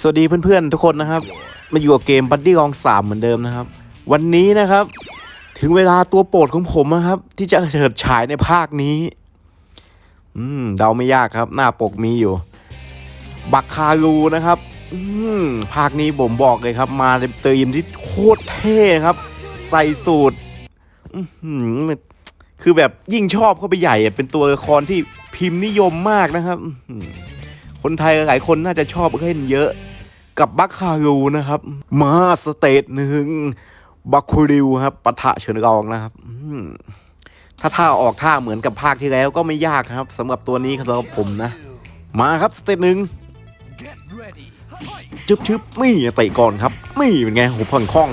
สวัสดีเพื่อนๆทุกคนนะครับ มาอยู่กับเกมบัดดี้กองสามเหมือนเดิมนะครับ วันนี้นะครับ ถึงเวลาตัวโปรดของผมนะครับ ที่จะเฉิดฉายในภาคนี้ อืมเดาไม่ยากครับ หน้าปกมีอยู่ บักคารูนะครับ อืมภาคนี้ผมบอกเลยครับ มาในเตรีมที่โคตรเท่ครับ ใส่สูตรอืมคือแบบยิ่งชอบเข้าไปใหญ่อะเป็นตัวละครที่พิมพ์นิยมมากนะครับ คนไทยหลายคนน่าจะชอบเล่นเยอะ กับบัคคารูนะครับ มาสเตทหนึ่งบัคคูริวครับปะทะเฉินรองนะครับถ้าท่าออกท่าเหมือนกับภาคที่แล้วก็ไม่ยากครับสำหรับตัวนี้สำหรับผมนะ มาครับสเตทหนึ่ง Get ready. ชึบชึบนี่เตะก่อนครับ นี่เป็นไงโหผ่อนคล่อง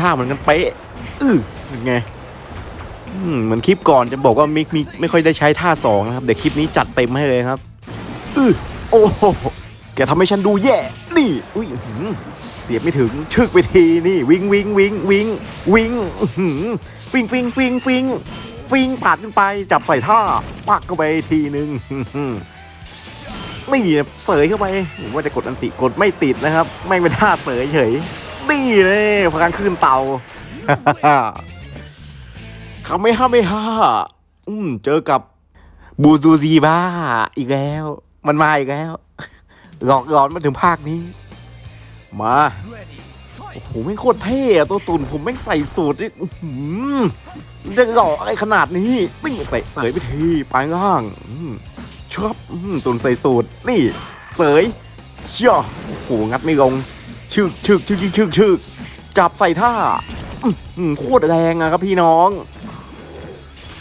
ท่าเหมือนกันเป๊ะอื้อเป็นไงเหมือนคลิปก่อนจะบอกว่ามิกมีไม่ค่อยได้ใช้ท่าสองนะครับแต่คลิปนี้จัดเต็มให้เลยครับ อื้อ โอ้โหแกทำให้ฉันดูแย่ นี่ อุ้ยเสียบไม่ถึง ชึกไปทีนี่วิงวิงวิงวิงวิงอื้อหือฟิงฟิงฟิงฟิงฟิงปาดขึ้นไปจับใส่ท่า ปักเข้าไปทีนึงนี่เสยเข้าไปผมว่าจะกดอันติกดไม่ติดนะครับ แม่งเป็นท่าเสยเฉยนี่เลยพลังขึ้นเตาเขาไม่ห้าไม่ห้า อืม เจอกับบูซูซีบ้าอีกแล้ว มันมาอีกแล้ว หลอกหลอนมาถึงภาคนี้ มา โอ้โหแม่งโคตรเท่อะตัวตุ่นผมแม่งใส่สูตรนี่อื้อหือจะหล่ออะไรขนาดนี้นี่เตะเสยไปทีไปล่างอืมชอบอืมตุ่นใส่สูตรนี่ เสยเชี่ยโอ้โหงัดไม่ลงชึกชึกชึกชึกชึกชึกจับใส่ท่าอื้อหือโคตรแรงอะครับพี่น้อง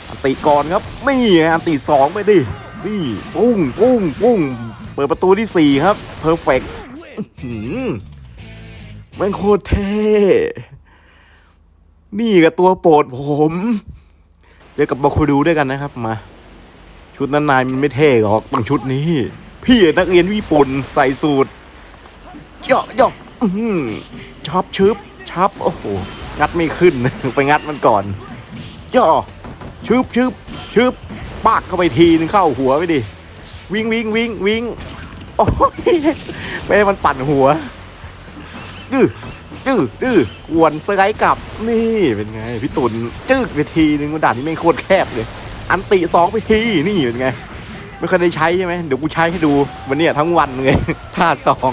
อันติก่อนครับนี่ไงอันติสองไปดิ นี่ปุ้งปุ้งปุ้งเปิดประตูที่สี่ครับเพอร์เฟกหืมแมันโคตรเท่นี่กับตัวโปรดผมเจอกับบาคูดูด้วยกันนะครับมา ชุดนั้นนายมันไม่เท่หรอกต้องชุดนี้ พี่นักเรียนญี่ปุ่นใส่สูตรเจาะเจาะอื้อบชึบชับโอ้โหงัดไม่ขึ้น ไปงัดมันก่อนเจาะชึบชึบชึบ ปากเข้าไปทีนึงเข้าหัวไปดิวิ่งวิ่งวิ่งวิ่งโอ้ยไม่มันปั่นหัวดื้อดื้อดื้อกวนสไลด์กลับนี่เป็นไงพี่ตุนจึกไปทีนึงมันด่านนี้ไม่งโคตรแคบเลย อันติสองไปทีนี่เป็นไงไม่เคยได้ใช้ใช่ไหมเดี๋ยวกูใช้ให้ดูวันนี้ทั้งวันเลยท่าสอง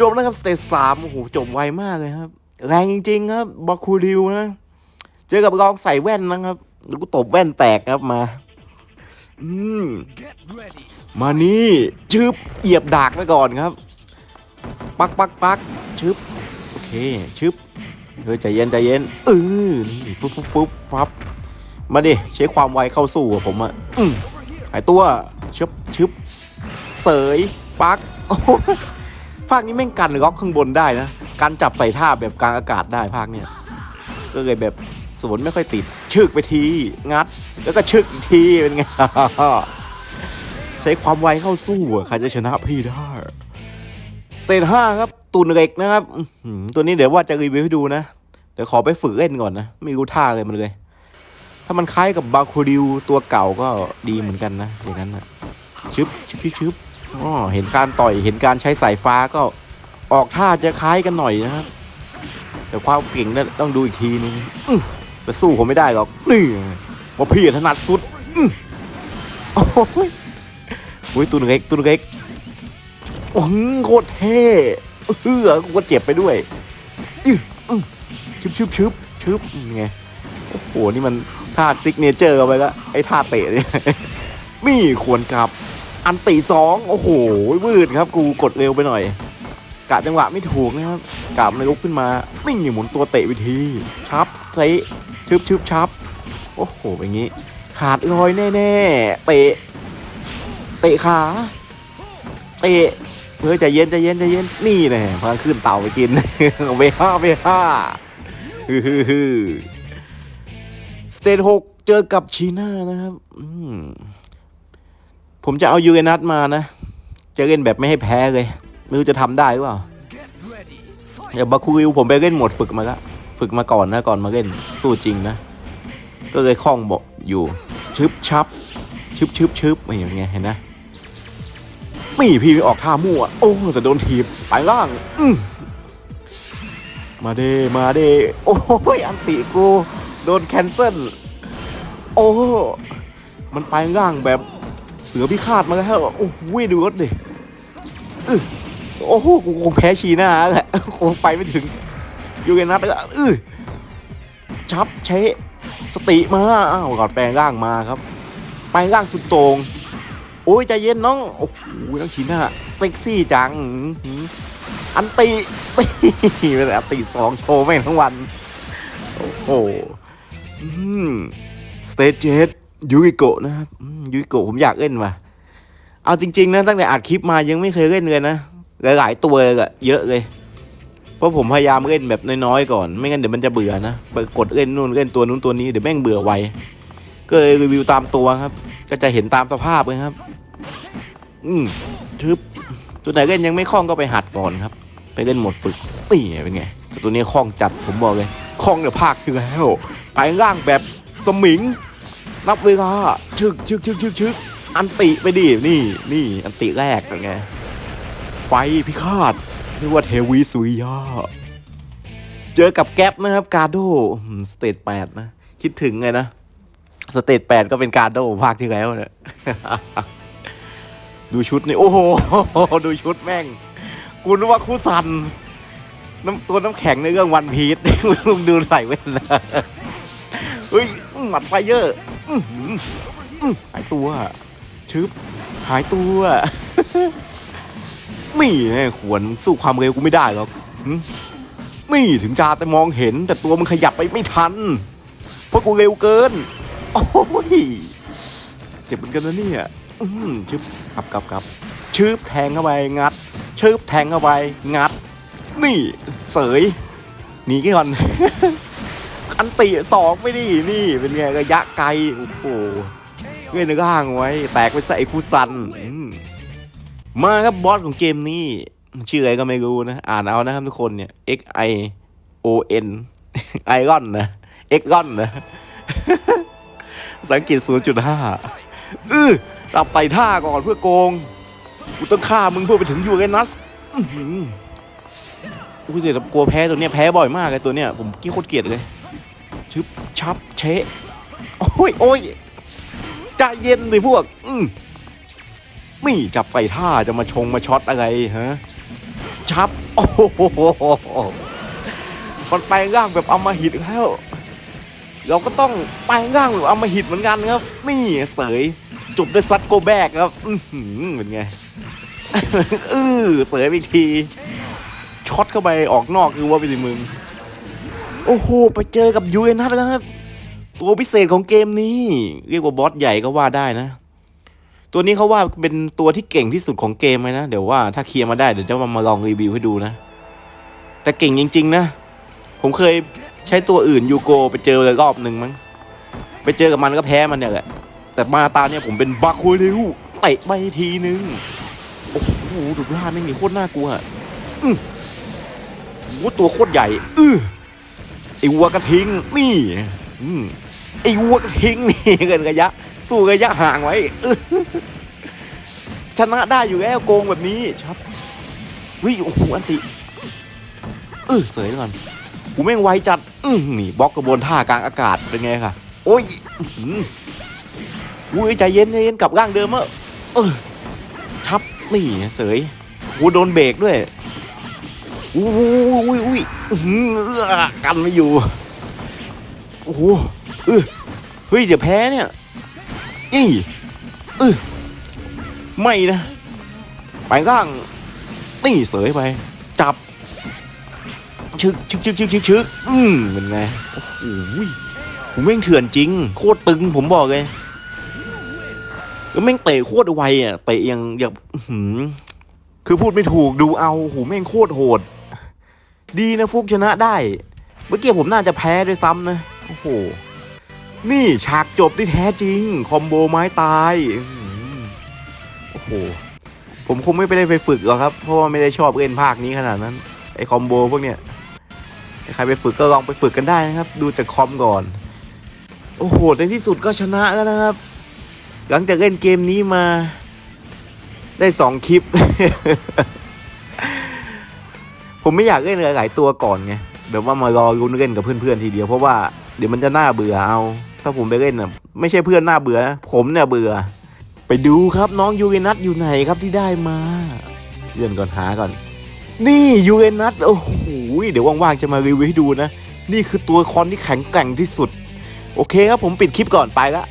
จบแล้วครับสเตจสามโอ้โหจบไวมากเลยครับ แรงจริง ๆ ครับบาคูริวนะ เจอกับกองใส่แว่นนะครับ เดี๋ยวกูตบแว่นแตกครับมา อืม มานี่ชึบเหยียบดากไว้ก่อนครับ ปักปักปักชึบ โอเคชึบเฮ้ยใจเย็นใจเย็นเออนี่ฟุบฟุบฟุบฟับ มาดิใช้ความไวเข้าสู้กับผมอะอืมหายตัวชึบชึบ เสยปักโอ้โหภาคนี้แม่งกันล็อกข้างบนได้นะ การจับใส่ท่าแบบกลางอากาศได้ภาคเนี้ยก็เลยแบบ สวนไม่ค่อยติด ชึกไปที งัด แล้วก็ชึกอีกทีเป็นไงใช้ความไวเข้าสู้ใครจะชนะพี่ได้สเตจห้าครับ ตูนเล็กนะครับตัวนี้เดี๋ยวว่าจะรีวิวให้ดูนะ เดี๋ยวขอไปฝึกเล่นก่อนนะ ไม่รู้ท่าเลยมันเลย ถ้ามันคล้ายกับบาคูริวตัวเก่าก็ดีเหมือนกันนะ อย่างนั้นนะชึบชึบชึบอ๋อเห็นการต่อยเห็นการใช้สายฟ้าก็ออกท่าจะคล้ายกันหน่อยนะครับแต่ความเก่งนั้นต้องดูอีกทีนึงอื แต่สู้ผมไม่ได้หรอกนี่เพราพี่ถนัดสุดอื้อโอ้ยอุ้ยตัวเล็กตัวเล็กโอ้โคตรเท่เฮือกูก็เจ็บไปด้วยอื้อชึบชึบชึบชึบไงโอ้โหนี่มันท่าซิกเนเจอร์เอาไปละไอ้ท่าเตะเนี่ยนี่ควรกลับ อันตีสองโอ้โหวืดครับ กูกดเร็วไปหน่อยกะจังหวะไม่ถูกนะครับกะมันลุกขึ้นมานิ่งหมุนตัวเตะวิธีชับเตะ ชึบชึบชับโอ้โหอย่างงี้ ขาดลอยแน่ๆ เตะ เตะขา เตะเฮ้ยใจเย็นใจเย็นใจเย็นนี่แน่พลังขึ้นเต่าไปกินเวห้าเวห้าฮือฮือฮือสเตจหกเจอกับชีน่านะครับผมจะเอายูเอนัสมานะ จะเล่นแบบไม่ให้แพ้เลย ไม่รู้จะทำได้หรือเปล่าเดี๋ยวบาคูริวผมไปเล่นหมดฝึกมาละ ฝึกมาก่อนนะก่อนมาเล่นสู้จริงนะ ก็เลยคล่องบอกอยู่ชึบชับชึบชึบชึบไม่เห็นไงเห็นนะนี่พี่ไม่ออกท่ามั่ว โอ้แต่โดนถีบไปล่างอืมาเดมาเดโอ้ยอันติกู โดนแคนเซิลโอ้มันไปล่างแบบเสือพิฆาตมาแล้วโอ้โหดูรถดิโอ้โหกูคงแพ้ชีหน้าแหละคงไปไม่ถึง ยูเกนัทแล้วอื้อชับเชะสติมาอ้าวกอนแปลงร่างมาครับไปร่างสุดโต่งโอ้ยใจเย็นน้องโอ้โหน้องชีน่าเซ็กซี่จังอันตีตีเป็นอันตีสองโชว์แม่งทั้งวันโอ้โหสเตจเจยูกิโกะนะครับยูกิโกะผมอยากเล่นว่ะเอาจริง ๆนะตั้งแต่อัดคลิปมายังไม่เคยเล่นเลยนะหลายๆตัวเลยอะเยอะเลย เพราะผมพยายามเล่นแบบน้อยๆก่อน ไม่งั้นเดี๋ยวมันจะเบื่อนะไปกดเล่นนู่นเล่นตัวนู้นตัวนี้เดี๋ยวแม่งเบื่อไวก็เลยรีวิวตามตัวครับ ก็จะเห็นตามสภาพเลยครับ อืมทึบตัวไหนเล่นยังไม่คล่องก็ไปหัดก่อนครับ ไปเล่นหมดฝึกนี่เป็นไงแต่ตัวนี้คล่องจัดผมบอกเลยคล่องเดี๋ยวภาคที่แล้วไปล่างแบบสมิง นับเวลาชึกชึกชึกชึกชึกอันติไปดินี่นี่อันติแรกเป็นไงไฟพิฆาต เรียกว่าเทวีสุริยาเจอกับแก๊ปนะครับ กาโดสเตจแปดนะ คิดถึงไงนะ สเตจแปดก็เป็นกาโดภาคที่แล้วเนี่ยดูชุดนี่ โอ้โห ดูชุดแม่ง กูนึกว่าคู่สัน น้ำตัวน้ำแข็งในเรื่องวันพีชลุงดูใส่เว้นนะเฮ้ยหมัดไฟเยอร์อื้อหืออื้อหายตัว ชึบ หายตัว นี่ไงขวนสู้ความเร็วกูไม่ได้หรอกนี่ถึงจะแต่มองเห็น แต่ตัวมันขยับไปไม่ทัน เพราะกูเร็วเกิน โอ้ยเจ็บเหมือนกันนะเนี่ยอืมชึบกลับกลับกลับชืบแทงเข้าไปงัดชืบแทงเข้าไปงัด นี่เสยหนีก่อนอันติสองไม่ดีนี่ เป็นไงระยะไกล โอ้โหเงื่อนร่างไว้ แตกไปใส่คูซันอื มาครับบอสของเกมนี้ชื่ออะไรก็ไม่รู้นะ อ่านเอานะครับทุกคนเนี่ย X I O N ไอรอนนะ X รอนนะภาษาอังกฤษ0.5อือจับใส่ท่าก่อนเพื่อโกง กูต้องฆ่ามึงเพื่อไปถึงยูเรนัสกูเสียกลัวแพ้ตัวเนี้ยแพ้บ่อยมากเลยตัวเนี้ยผมกี้โคตรเกลียดเลย ชึบชับเชะ โอ้ยโอ้ยใจเย็นเลยพวก นี่จับใส่ท่าจะมาชงมาช็อตอะไรฮะชับ โอ้โหมันไปร่างแบบอำมหิตแล้วเราก็ต้องไปร่างแบบอำมหิตเหมือนกันครับ นี่เสยจบด้วยซัดโกแบกครับอือหือเป็นไงเออเสยไปอีกทีช็อตเข้าไปออกนอกคือว่าไปสิมึง โอ้โห ไปเจอกับยูเอนัทแล้วครับตัวพิเศษของเกมนี้ เรียกว่าบอสใหญ่ก็ว่าได้นะ ตัวนี้เขาว่าเป็นตัวที่เก่งที่สุดของเกมเลยนะ เดี๋ยวว่าถ้าเคลียร์มาได้เดี๋ยวจะมาลองรีวิวให้ดูนะ แต่เก่งจริง ๆ นะ ผมเคยใช้ตัวอื่นยูโกไปเจอเลยรอบหนึ่งมั้งไปเจอกับมันก็แพ้มันเนี่ยแหละ แต่มาตาเนี่ยผมเป็นบาคูริวเตะไปทีนึง โอ้โหดุร้าไม่มีโคตรน่ากลัวอือโอ้โหตัวโคตรใหญ่ อือไอวัวกระทิงนี่ อืมไอวัวกระทิงนี่เกินระยะ สู้ระยะห่างไว้อื้อชนะได้อยู่แล้วโกงแบบนี้ครับวิโอ้โหอันติเออเสยก่อนกูแม่งไวจัดอื้อนี่บล็อกกระบวนท่ากลางอากาศเป็นไงค่ะ โอ้ยอุ้ยใจเย็นใจเย็นกลับร่างเดิมเออเออชับนี่เสยกูโดนเบรกด้วยอุ้ยอุ้ยอุ้ยอื้อหือเอื้อกันไม่อยู่โอ้โหเออเฮ้ยเดี๋ยวแพ้เนี่ย อีเออไม่นะ ไปร่าง นี่เสยไป จับ ชึกชึกชึกชึกชึกชึกอืมเป็นไง โอ้โหผมแม่งเถื่อนจริง โคตรตึงผมบอกเลยแล้วแม่งเตะโคตรไวอะ เตะยังอย่างหือคือพูดไม่ถูกดูเอาโอ้โหแม่งโคตรโหด ดีนะฟุกชนะได้ เมื่อกี้ผมน่าจะแพ้ด้วยซ้ำนะ โอ้โห นี่ฉากจบที่แท้จริง คอมโบไม้ตายโอ้โหผมคงไม่ไปได้ไปฝึกหรอกครับ เพราะว่าไม่ได้ชอบเล่นภาคนี้ขนาดนั้น ไอคอมโบพวกเนี้ยใครไปฝึกก็ลองไปฝึกกันได้นะครับ ดูจากคอมก่อน โอ้โหในที่สุดก็ชนะแล้วนะครับ หลังจากเล่นเกมนี้มา ได้สองคลิป ผมไม่อยากเล่นหลายตัวก่อนไงแบบว่ามารอรุ้นเล่นกับเพื่อนๆทีเดียวเพราะว่าเดี๋ยวมันจะน่าเบื่อเอา ถ้าผมไปเล่นนะไม่ใช่เพื่อนหน้าเบื่อนะผมเนี่ยเบื่อ ไปดูครับน้องยูเรนัสอยู่ไหนครับที่ได้มาเลื่อนก่อนหาก่อน นี่ยูเรนัสโอ้โหเดี๋ยวว่างๆจะมารีวิวให้ดูนะ นี่คือตัวคอนที่แข็งแกร่งที่สุด โอเคครับผมปิดคลิปก่อนไปละ